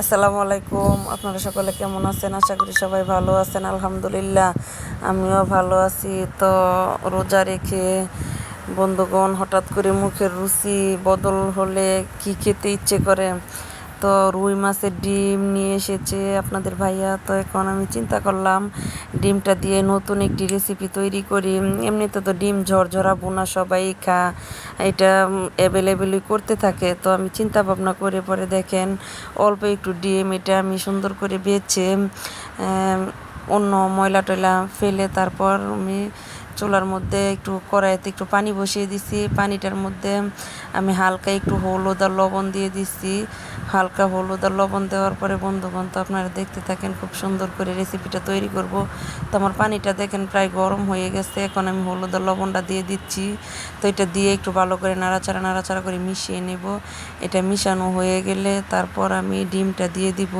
আসসালামু আলাইকুম। আপনারা সকলে কেমন আছেন? আশা করি সবাই ভালো আছেন। আলহামদুলিল্লাহ, আমিও ভালো আছি। তো রোজা রেখে বন্ধুগণ, হঠাৎ করে মুখের রুচি বদল হলে কি খেতে ইচ্ছে করে? তো রুই মাছের ডিম নিয়ে এসেছে আপনাদের ভাইয়া। তো এখন আমি চিন্তা করলাম, ডিমটা দিয়ে নতুন একটি রেসিপি তৈরি করি। এমনিতে তো ডিম ঝরঝরা বোনা সবাই খা, এটা অ্যাভেলেবেলই করতে থাকে। তো আমি চিন্তা ভাবনা করে পরে দেখেন, অল্প একটু ডিম এটা আমি সুন্দর করে বেছে অন্য ময়লা টয়লা ফেলে তারপর আমি চুলার মধ্যে একটু কড়াইতে একটু পানি বসিয়ে দিছি। পানিটার মধ্যে আমি হালকা একটু হলুদ আর লবণ দিয়ে দিচ্ছি হালকা হলুদ আর লবণ দেওয়ার পরে বন্ধুগণ তো আপনারা দেখতে থাকেন, খুব সুন্দর করে রেসিপিটা তৈরি করব। তো আমার পানিটা দেখেন প্রায় গরম হয়ে গেছে, এখন আমি হলুদ আর লবণটা দিয়ে দিচ্ছি। তো এটা দিয়ে একটু ভালো করে নাড়াচাড়া নাড়াচাড়া করে মিশিয়ে নেব। এটা মিশানো হয়ে গেলে তারপর আমি ডিমটা দিয়ে দিব।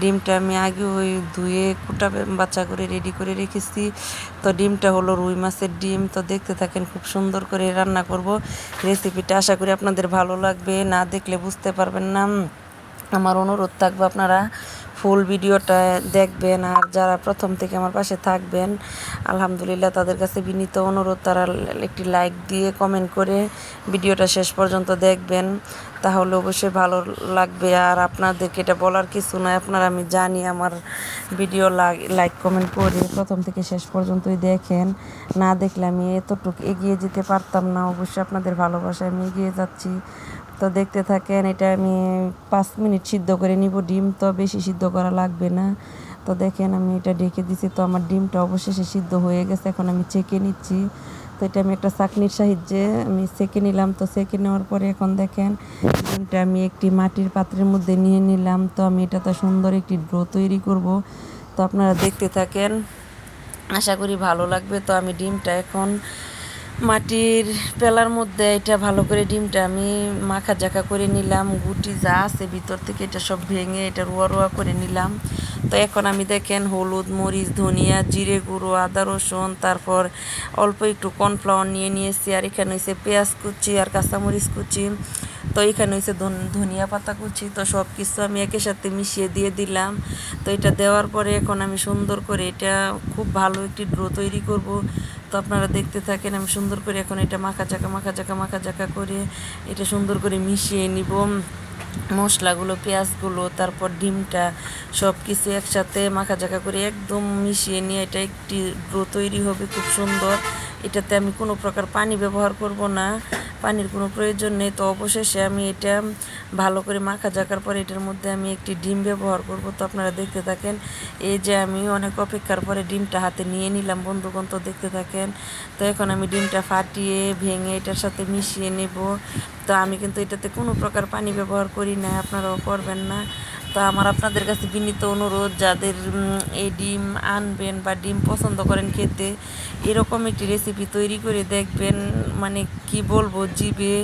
ডিমটা আমি আগে ওই ধুয়ে কুটা বাচ্চা করে রেডি করে রেখেছি। তো ডিমটা হলো রুই মাছের ডিম। তো দেখতে থাকেন, খুব সুন্দর করে রান্না করব। রেসিপিটা আশা করি আপনাদের ভালো লাগবে। না দেখলে বুঝতে পারবেন না। আমার অনুরোধ থাকবে আপনারা ফুল ভিডিওটা দেখবেন আর যারা প্রথম থেকে আমার পাশে থাকবেন, আলহামদুলিল্লাহ তাদের কাছে বিনীত অনুরোধ, তারা একটি লাইক দিয়ে কমেন্ট করে ভিডিওটা শেষ পর্যন্ত দেখবেন। তাহলে অবশ্যই ভালো লাগবে। আর আপনাদেরকে এটা বলার কিছু নয় আপনারা আমি জানি আমার ভিডিও লাইক কমেন্ট করে প্রথম থেকে শেষ পর্যন্তই দেখেন। না দেখলে আমি এতটুকু এগিয়ে যেতে পারতাম না, অবশ্যই আপনাদের ভালোবাসায় আমি এগিয়ে যাচ্ছি। তো দেখতে থাকেন, এটা আমি পাঁচ মিনিট সিদ্ধ করে নিব। ডিম তো বেশি সিদ্ধ করা লাগবে না। তো দেখেন, আমি এটা ঢেকে দিছি। তো আমার ডিমটা অবশেষে সিদ্ধ হয়ে গেছে। এখন আমি চেকে নিচ্ছি। তো এটা আমি একটা চাকনির সাহায্যে আমি সেকে নিলাম। তো সেকে নেওয়ার পরে এখন দেখেন, ডিমটা আমি একটি মাটির পাত্রের মধ্যে নিয়ে নিলাম। তো আমি এটা তো সুন্দর একটি ড্রো তৈরি করব। তো আপনারা দেখতে থাকেন, আশা করি ভালো লাগবে। তো আমি ডিমটা এখন মাটির পেলার মধ্যে এটা ভালো করে ডিমটা আমি মাখা জাখা করে নিলাম, গুটি যা আছে ভিতর থেকে এটা সব ভেঙে এটা রোয়া রোয়া করে নিলাম। তো এখন আমি দেখেন হলুদ, মরিচ, ধনিয়া, জিরে গুঁড়ো, আদা, রসুন, তারপর অল্প একটু কর্নফ্লাওয়ার নিয়ে নিয়েছি, আর এখানে হয়েছে পেঁয়াজ কুচি আর কাঁচামরিচ কুচি। তো এখানে হয়েছে ধনিয়া পাতা কুচি, তো সব কিছু আমি একের সাথে মিশিয়ে দিয়ে দিলাম। তো এটা দেওয়ার পরে এখন আমি সুন্দর করে এটা খুব ভালো একটি ড্রো তৈরি করব। তো আপনারা দেখতে থাকেন, আমি সুন্দর করে এখন এটা মাখা চাকা মাখা চাকা মাখা চাকা করে এটা সুন্দর করে মিশিয়ে নিব। মশলাগুলো, পেঁয়াজগুলো, তারপর ডিমটা সব কিছু একসাথে মাখা জাকা করে একদম মিশিয়ে নিয়ে এটা একটি ড্রো তৈরি হবে, খুব সুন্দর। এটাতে আমি কোনো প্রকার পানি ব্যবহার করব না, পানির কোনো প্রয়োজন নেই। তো অবশেষে আমি এটা ভালো করে মাখা জাকার পরে এটার মধ্যে আমি একটি ডিম ব্যবহার করব। তো আপনারা দেখতে থাকেন, এই যে আমি অনেক অপেক্ষার পরে ডিমটা হাতে নিয়ে নিলাম। বন্ধুগণ, তো দেখতে থাকেন, তো এখন আমি ডিমটা ফাটিয়ে, ভেঙে এটার সাথে মিশিয়ে নেব। তো আমি কিন্তু এটাতে কোনো প্রকার পানি ব্যবহার করি না, আপনারাও করবেন না। তো আমার আপনাদের কাছে বিনীত অনুরোধ, যাদের এই ডিম আনবেন বা ডিম পছন্দ করেন খেতে, এরকম একটি রেসিপি তৈরি করে দেখবেন। মানে কি বলব জিবে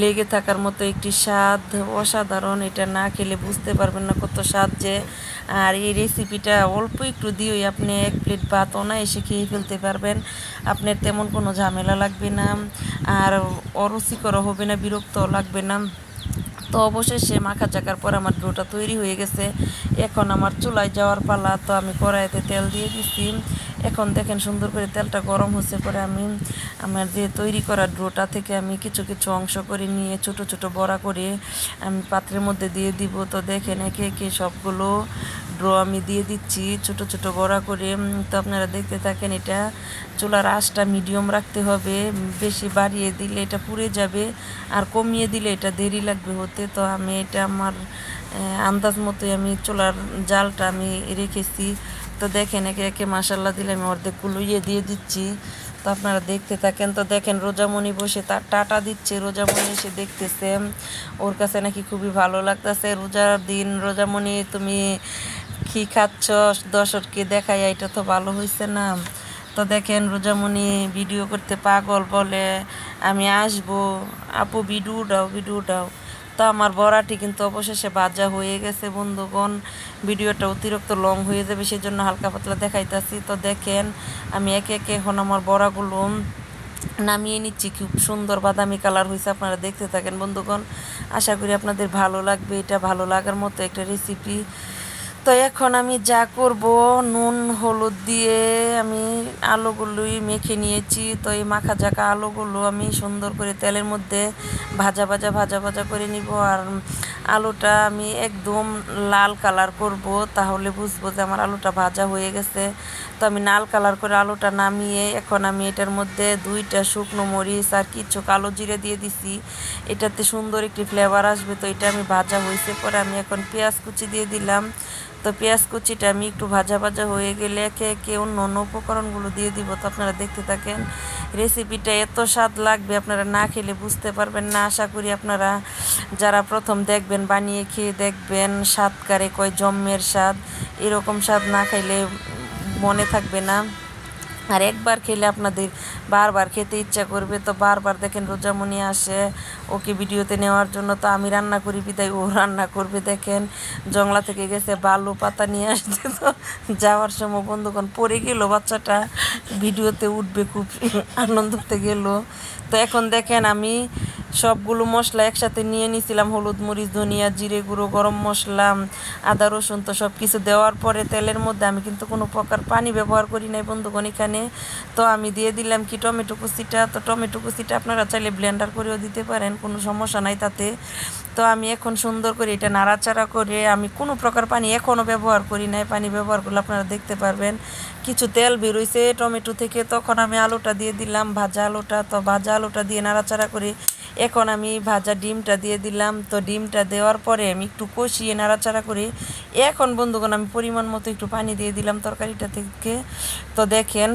লেগে থাকার মতো একটি স্বাদ অসাধারণ। এটা না খেলে বুঝতে পারবেন না কত স্বাদ যে। আর এই রেসিপিটা অল্প একটু দিয়েই আপনি এক প্লেট ভাত অনায়াসে খেয়ে ফেলতে পারবেন। আপনার তেমন কোনো ঝামেলা লাগবে না। আর অরুচিকর হবে না বিরক্ত লাগবে না। তো অবশেষে মাখা চাকার পর আমার ডোটা তৈরি হয়ে গেছে। এখন আমার চুলায় যাওয়ার পালা, তো আমি কড়াইতে তেল দিয়ে দিছি। এখন দেখেন সুন্দর করে তেলটা গরম হচ্ছে পরে আমি, আমার যে তৈরি করা ডোটা থেকে আমি কিছু কিছু অংশ করে নিয়ে ছোট ছোট বড়া করে আমি পাত্রের মধ্যে দিয়ে দিব। তো দেখেন একে একে সবগুলো ড্র আমি দিয়ে দিচ্ছি, ছোট ছোট বড়া করে। তো আপনারা দেখতে থাকেন এটা চুলার আঁচটা মিডিয়াম রাখতে হবে। বেশি বাড়িয়ে দিলে এটা পুড়ে যাবে আর কমিয়ে দিলে এটা দেরি লাগবে হতে। তো আমি এটা আমার আন্দাজ মতোই আমি চুলার জালটা আমি রেখেছি। তো দেখেন একে একে মাসাল্লা দিলে আমি অর্ধেক কুলুইয়ে দিয়ে দিচ্ছি। তো আপনারা দেখতে থাকেন, তো দেখেন রোজামণি বসে তার টাটা দিচ্ছে। রোজামণি এসে দেখতেছে ওর কাছে নাকি খুবই ভালো লাগতেছে। রোজার দিন রোজামণি তুমি কি খাচ্ছ দর্শককে দেখাই এটা তো ভালো হয়েছে না। তো দেখেন রোজামণি ভিডিও করতে পাগল বলে, আমি আসব। আপু, ভিডিও দাও ভিডিও দাও। তো আমার বড়াটি কিন্তু অবশেষে বাজা হয়ে গেছে, বন্ধুগণ। ভিডিওটা অতিরিক্ত লং হয়ে যাবে সেই জন্য হালকা পাতলা দেখাইতেছি। তো দেখেন, আমি একে একে এখন আমার বড়াগুলো নামিয়ে নিচ্ছি। খুব সুন্দর বাদামি কালার হয়েছে আপনারা দেখতে থাকেন, বন্ধুগণ। আশা করি আপনাদের ভালো লাগবে। এটা ভালো লাগার মতো একটা রেসিপি তো এখন আমি যা করব, নুন, হলুদ দিয়ে আমি আলুগুলোই মেখে নিয়েছি। তো এই মাখা জাকা আলুগুলো আমি সুন্দর করে তেলের মধ্যে ভাজা ভাজা ভাজা ভাজা করে নিব। আর আলুটা আমি একদম লাল কালার করব, তাহলে বুঝব যে আমার আলুটা ভাজা হয়ে গেছে। তো আমি লাল কালার করে আলুটা নামিয়ে এখন আমি এটার মধ্যে দুইটা শুকনো মরিচ আর কিছু কালো জিরে দিয়ে দিছি। এটাতে সুন্দর একটি ফ্লেভার আসবে, তো এটা আমি ভাজা হয়েছে পরে আমি এখন পেঁয়াজ কুচি দিয়ে দিলাম। তো পেঁয়াজ কুচিটা আমি একটু ভাজা ভাজা হয়ে গেলে একে একে অন্য অন্য উপকরণগুলো দিয়ে দিব। তো আপনারা দেখতে থাকেন রেসিপিটা এত স্বাদ লাগবে, আপনারা না খেলে বুঝতে পারবেন না। আশা করি আপনারা যারা প্রথম দেখবেন, বানিয়ে খেয়ে দেখবেন, স্বাদ কারে কয়, জম্মের স্বাদ, এরকম স্বাদ না খাইলে মনে থাকবে না। আর একবার খেলে আপনাদের বারবার খেতে ইচ্ছা করবে। তো বারবার দেখেন রোজামণি আসে, ওকে ভিডিওতে নেওয়ার জন্য। তো আমি রান্না করি, বিদায় ও রান্না করবে, দেখেন। জংলা থেকে গেছে বালু পাতা নিয়ে আসছে তো যাওয়ার সময় বন্ধুগণ পড়ে গেল, বাচ্চাটা ভিডিওতে উঠবে, খুব আনন্দতে গেল। তো এখন দেখেন আমি সবগুলো মশলা একসাথে নিয়ে নিয়েছিলাম হলুদ, মরিচ, ধনিয়া, জিরে গুঁড়ো, গরম মশলা, আদা, রসুন তো সব কিছু দেওয়ার পরে তেলের মধ্যে আমি কিন্তু কোনো প্রকার পানি ব্যবহার করি নাই বন্ধুগণ এখানে। তো আমি দিয়ে দিলাম কি টমেটো কুচিটা। তো টমেটো কুচিটা আপনারা চাইলে ব্লেন্ডার করেও দিতে পারেন, কোনো সমস্যা নাই তাতে। তো আমি এখন সুন্দর করে এটা নাড়াচাড়া করে আমি কোনো প্রকার পানি এখনও ব্যবহার করি নাই। পানি ব্যবহার করলে আপনারা দেখতে পারবেন। কিছু তেল বেরোইছে টমেটো থেকে, তখন আমি আলুটা দিয়ে দিলাম, ভাজা আলুটা। তো ভাজা আলুটা দিয়ে নাড়াচাড়া করে এখন আমি ভাজা ডিমটা দিয়ে দিলাম। তো ডিমটা দেওয়ার পরে আমি একটু কষিয়ে নাড়াচাড়া করে এখন বন্ধুগণ আমি পরিমাণ মতো একটু পানি দিয়ে দিলাম তরকারিটা থেকে। তো দেখেন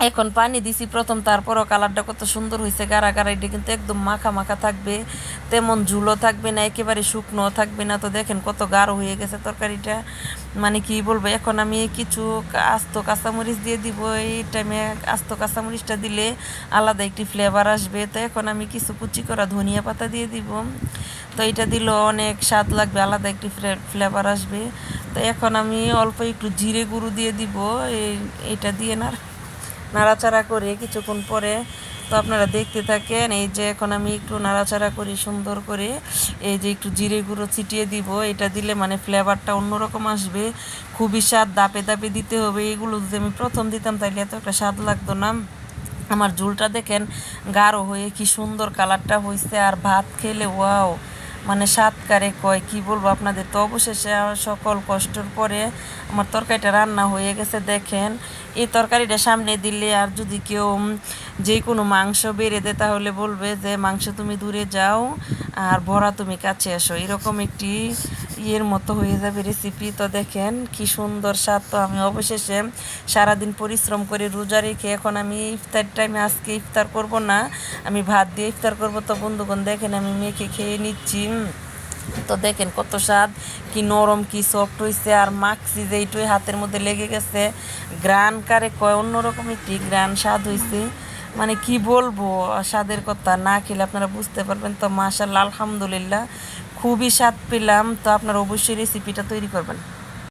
এখন পানি দিছি প্রথম, তারপরও কালারটা কত সুন্দর হয়েছে গাড়া গাড়া এটা কিন্তু একদম মাখা মাখা থাকবে, তেমন ঝুলো থাকবে না, একেবারে শুকনো থাকবে না। তো দেখেন কত গাঢ় হয়ে গেছে তরকারিটা। মানে কি বলব, এখন আমি কিছু আস্ত কাঁচামরিচ দিয়ে দিব, এই টাইমে আস্ত কাঁচামরিচটা দিলে আলাদা একটি ফ্লেভার আসবে। তো এখন আমি কিছু কুচি করা ধনিয়া পাতা দিয়ে দিব। তো এটা দিলেও অনেক স্বাদ লাগবে, আলাদা একটি ফ্লেভার আসবে। তো এখন আমি অল্প একটু জিরে গুঁড়ো দিয়ে দিব, এই, এটা দিয়ে না নাড়াচাড়া করে কিছুক্ষণ পরে। তো আপনারা দেখতে থাকেন, এই যে এখন আমি একটু নাড়াচাড়া করি, সুন্দর করে। এই যে একটু জিরে গুঁড়ো ছিটিয়ে দিব, এটা দিলে মানে ফ্লেভারটা অন্যরকম আসবে। খুবই স্বাদ, দাপে দাপে দিতে হবে। এগুলো যদি আমি প্রথম দিতাম তাহলে এত একটা স্বাদ লাগতো না। আমার ঝুলটা দেখেন, গাঢ় হয়ে কি সুন্দর কালারটা হয়েছে আর ভাত খেলে, ওয়াও! মানে সাতকারে কয়, কি বলব আপনাদের? তো অবশেষে সকল কষ্টর পরে আমার তরকারিটা রান্না হয়ে গেছে, দেখেন। এই তরকারিটা সামনে দিলে আর যদি কেউ যে কোনো মাংস বেড়ে দেয়, তাহলে বলবে যে, মাংস তুমি দূরে যাও আর ভরা তুমি কাছে আসো এরকম একটি ইয়ের মতো হয়ে যাবে রেসিপি তো দেখেন কি সুন্দর স্বাদ। তো আমি অবশেষে সারাদিন পরিশ্রম করে রোজা রেখে এখন আমি ইফতার টাইমে আজকে ইফতার করব না। আমি ভাত দিয়ে ইফতার করব। তো বন্ধুগণ, দেখেন আমি মেখে খেয়ে নিচ্ছি। তো দেখেন কত স্বাদ, কি নরম, কি সফট হয়েছে আর মাখছি যে এইটুই হাতের মধ্যে লেগে গেছে গ্রান কারে কয়, অন্যরকম একটি গ্রান স্বাদ হয়েছে মানে কি বলব, স্বাদের কথা না খেলে আপনারা বুঝতে পারবেন। তো মাশাল্লাহ আলহামদুলিল্লাহ। খুবই স্বাদ পেলাম তো আপনারা অবশ্যই রেসিপিটা তৈরি করবেন।